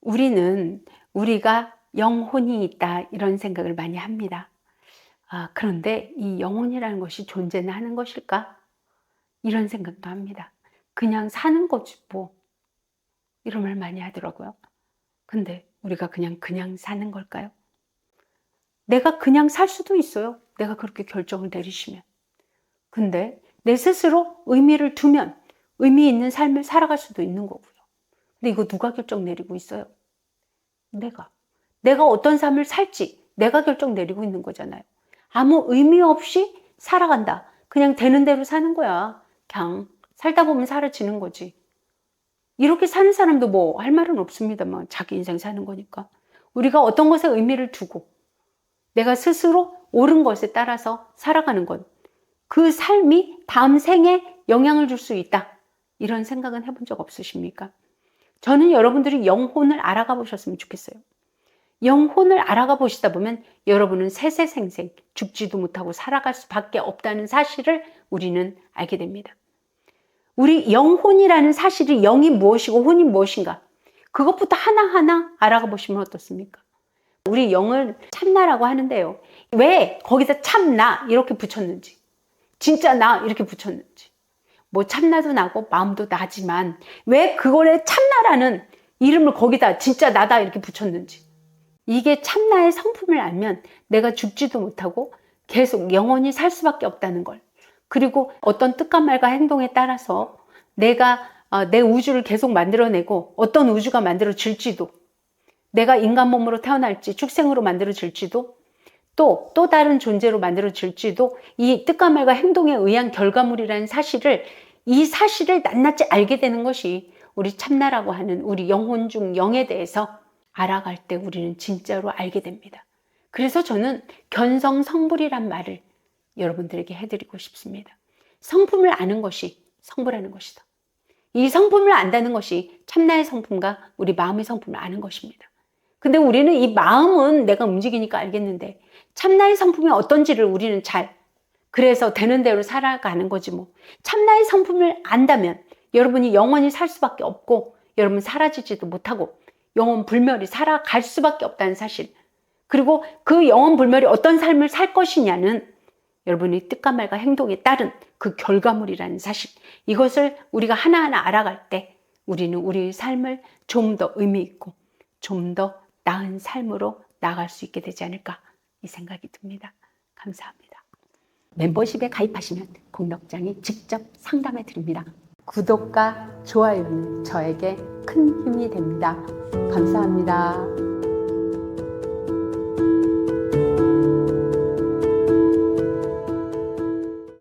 우리는 우리가 영혼이 있다 이런 생각을 많이 합니다. 아, 그런데 이 영혼이라는 것이 존재는 하는 것일까? 이런 생각도 합니다. 그냥 사는 거지 뭐. 이런 말 많이 하더라고요. 근데 우리가 그냥 그냥 사는 걸까요? 내가 그냥 살 수도 있어요. 내가 그렇게 결정을 내리시면. 근데 내 스스로 의미를 두면 의미 있는 삶을 살아갈 수도 있는 거고요. 근데 이거 누가 결정 내리고 있어요? 내가. 내가 어떤 삶을 살지 내가 결정 내리고 있는 거잖아요. 아무 의미 없이 살아간다. 그냥 되는 대로 사는 거야. 그냥 살다 보면 사라지는 거지. 이렇게 사는 사람도 뭐 할 말은 없습니다만 자기 인생 사는 거니까. 우리가 어떤 것에 의미를 두고 내가 스스로 옳은 것에 따라서 살아가는 것. 그 삶이 다음 생에 영향을 줄 수 있다. 이런 생각은 해본 적 없으십니까? 저는 여러분들이 영혼을 알아가 보셨으면 좋겠어요. 영혼을 알아가 보시다 보면 여러분은 세세생생 죽지도 못하고 살아갈 수밖에 없다는 사실을 우리는 알게 됩니다. 우리 영혼이라는 사실이 영이 무엇이고 혼이 무엇인가 그것부터 하나하나 알아가 보시면 어떻습니까? 우리 영을 참나라고 하는데요. 왜 거기다 참나 이렇게 붙였는지 진짜 나 이렇게 붙였는지 뭐 참나도 나고 마음도 나지만 왜 그거에 참나라는 이름을 거기다 진짜 나다 이렇게 붙였는지 이게 참나의 성품을 알면 내가 죽지도 못하고 계속 영원히 살 수밖에 없다는 걸. 그리고 어떤 뜻과 말과 행동에 따라서 내가 어, 내 우주를 계속 만들어내고 어떤 우주가 만들어질지도 내가 인간 몸으로 태어날지 축생으로 만들어질지도 또 또 다른 존재로 만들어질지도 이 뜻과 말과 행동에 의한 결과물이라는 사실을 이 사실을 낱낱이 알게 되는 것이 우리 참나라고 하는 우리 영혼 중 영에 대해서 알아갈 때 우리는 진짜로 알게 됩니다. 그래서 저는 견성 성불이란 말을 여러분들에게 해드리고 싶습니다. 성품을 아는 것이 성불하는 것이다. 이 성품을 안다는 것이 참나의 성품과 우리 마음의 성품을 아는 것입니다. 근데 우리는 이 마음은 내가 움직이니까 알겠는데 참나의 성품이 어떤지를 우리는 잘 그래서 되는 대로 살아가는 거지 뭐. 참나의 성품을 안다면 여러분이 영원히 살 수밖에 없고 여러분 사라지지도 못하고 영원 불멸이 살아갈 수밖에 없다는 사실. 그리고 그 영원 불멸이 어떤 삶을 살 것이냐는 여러분의 뜻과 말과 행동에 따른 그 결과물이라는 사실. 이것을 우리가 하나하나 알아갈 때 우리는 우리의 삶을 좀 더 의미 있고 좀 더 나은 삶으로 나갈 수 있게 되지 않을까 이 생각이 듭니다. 감사합니다. 멤버십에 가입하시면 공덕장이 직접 상담해 드립니다. 구독과 좋아요는 저에게 큰 힘이 됩니다. 감사합니다.